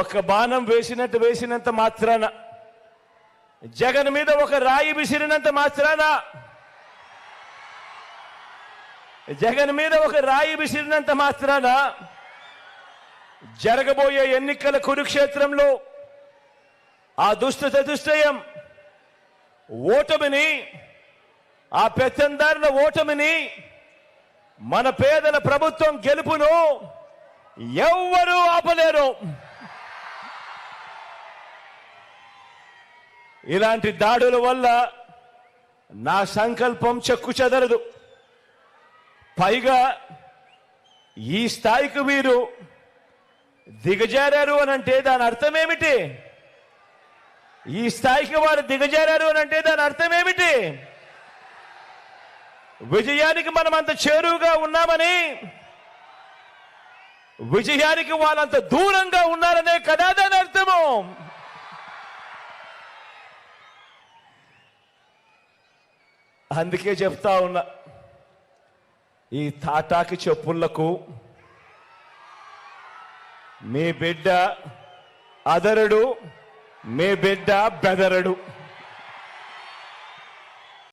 ఒక బాణం వేసినట్టు వేసినంత మాత్రాన జగన్ మీద ఒక రాయి విసిరినంత మాత్రాన జగన్ మీద ఒక రాయి విసిరినంత మాత్రాన జరగబోయే ఎన్నికల కురుక్షేత్రంలో ఆ దుష్ట చతుష్టయం ఓటమిని ఆ పెత్తందారుల ఓటమిని మన పేదల ప్రభుత్వం గెలుపును ఎవ్వరూ ఆపలేరు. ఇలాంటి దాడుల వల్ల నా సంకల్పం చెక్కు చెదరదు. పైగా ఈ స్థాయికి మీరు దిగజారారు అని అంటే దాని అర్థం ఏమిటి ఈ స్థాయికి వారు దిగజారారు అని అంటే దాని అర్థం ఏమిటి విజయానికి మనం అంత చేరువుగా ఉన్నామని విజయానికి వాళ్ళంత దూరంగా ఉన్నారనే కదా దాని అర్థము. అందుకే చెప్తా ఉన్నా ఈ తాటాకి చెప్పులకు మీ బిడ్డ అదరుడు మీ బిడ్డ బెదరడు.